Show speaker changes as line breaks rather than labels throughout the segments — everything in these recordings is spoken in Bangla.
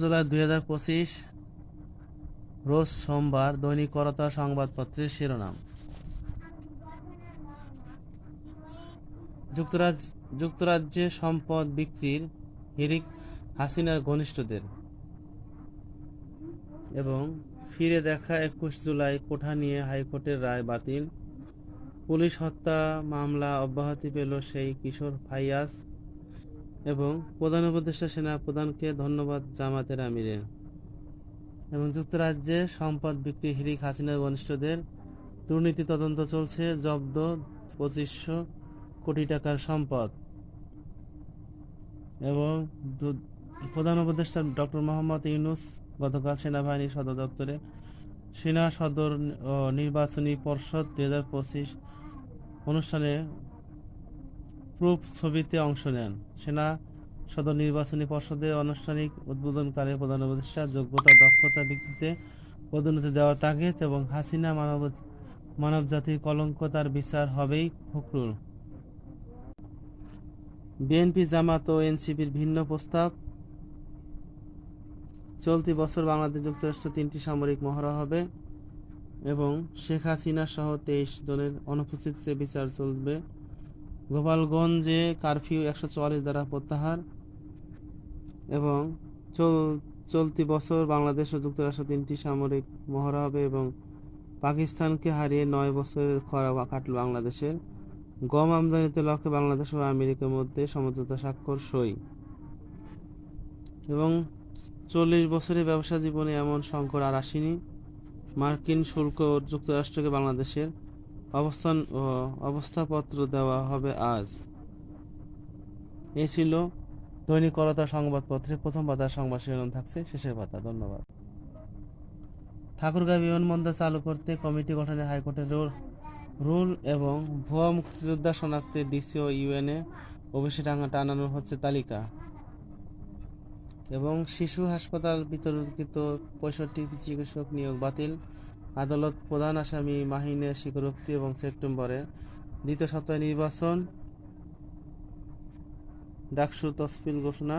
জুলাই দুই হাজার পঁচিশ, রোজ সোমবার দৈনিক সংবাদপত্রের শিরোনাম। যুক্তরাজ্যে সম্পদ বিক্রির হিরিক হাসিনার ঘনিষ্ঠদের এবং ফিরে দেখা একুশ জুলাই কোঠা নিয়ে হাইকোর্টের রায় বাতিল। পুলিশ হত্যা মামলা অব্যাহতি পেল সেই কিশোর ফাইয়াজ এবং প্রধান উপদেষ্টা সেনা প্রধানকে ধন্যবাদ জামাতের আমিরের এবং যুক্তরাজ্যে সম্পদ বিক্রি হিরিক হাসিনার ঘনিষ্ঠদের দুর্নীতি তদন্ত চলছে, জব্দ পঁচিশশো কোটি টাকার সম্পদ। এবং প্রধান উপদেষ্টা ডক্টর মোহাম্মদ ইউনুস গতকাল সেনাবাহিনী সদর দপ্তরে সেনা সদর নির্বাচনী পর্ষদ দুই হাজার পঁচিশ অনুষ্ঠানে প্রুফ ছবিতে অংশ নেন। সেনা সদর নির্বাচনী পর্ষদের আনুষ্ঠানিক উদ্বোধনকালে প্রধান উপদেষ্টা যোগ্যতা, দক্ষতা ভিত্তিতে পদোন্নতি দেওয়ার তাগিদ এবং হাসিনা মানব মানবজাতির কলঙ্ক তার বিচার হবেই ফখরুল। বিএনপি জামাত ও এনসিপির ভিন্ন প্রস্তাব চলতি বছর বাংলাদেশ যুক্তরাষ্ট্র তিনটি সামরিক মহড়া হবে এবং শেখ হাসিনা সহ তেইশ জনের অনুপস্থিতিতে বিচার চলবে। গোপালগঞ্জে কারফিউ একশো চুয়াল্লিশ দ্বারা প্রত্যাহার এবং চল- চলতি বছর বাংলাদেশ ও যুক্তরাষ্ট্র তিনটি সামরিক মহড়া হবে এবং পাকিস্তানকে হারিয়ে নয় বছরের খরা কাটল বাংলাদেশের। গম আমদানিতে লক্ষ্যে বাংলাদেশ ও আমেরিকার মধ্যে সমঝোতা স্বাক্ষর সই। এবং চল্লিশ বছরের ব্যবসা জীবনে এমন সংকট আর আসেনি। মার্কিন শুল্ক যুক্তরাষ্ট্রকে বাংলাদেশের অবস্থান ও অবস্থাপত্র দেওয়া হবে আজ। এই ছিল দৈনিক করতা সংবাদপত্রের প্রথম পাতার সংবাদ শিরোনাম থাকছে শেষের পাতা। ধন্যবাদ। ঠাকুরগাঁও বিমানবন্দর চালু করতে কমিটি গঠনে হাইকোর্টের রুল। রুল এবং ভুয়া মুক্তিযোদ্ধা শনাক্তে ডিসি ও ইউএনএ টাঙা টানানো হচ্ছে তালিকা। এবং শিশু হাসপাতাল বিতর্কিত পঁয়ষট্টি চিকিৎসক নিয়োগ বাতিল। আদালত প্রধান আসামি মাহিনের স্বীকারোক্তি এবং সেপ্টেম্বরে দ্বিতীয় সপ্তাহে নির্বাচন। ডাকসু তসফিল ঘোষণা।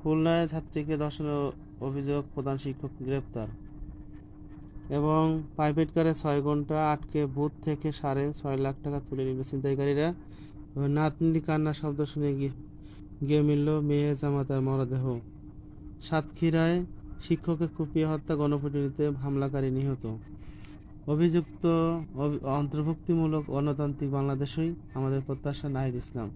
খুলনায় ছাত্রীকে ধর্ষণের অভিযোগ প্রধান শিক্ষক গ্রেপ্তার। এবং প্রাইভেট কারে ছয় ঘণ্টা আটকে বুথ থেকে সাড়ে ছয় লাখ টাকা তুলে নিল ছিনতাইকারীরা। নাতনি কান্না শব্দ শুনে গিয়ে গিয়ে মিলল মেয়ে জামাতার মরদেহ। সাতক্ষীরায় শিক্ষকের কুপিয়ে হত্যা গণপিটুনিতে হামলাকারী নিহত। অভিযুক্ত অন্তর্ভুক্তিমূলক গণতান্ত্রিক বাংলাদেশই আমাদের প্রত্যাশা নাহিদ ইসলাম।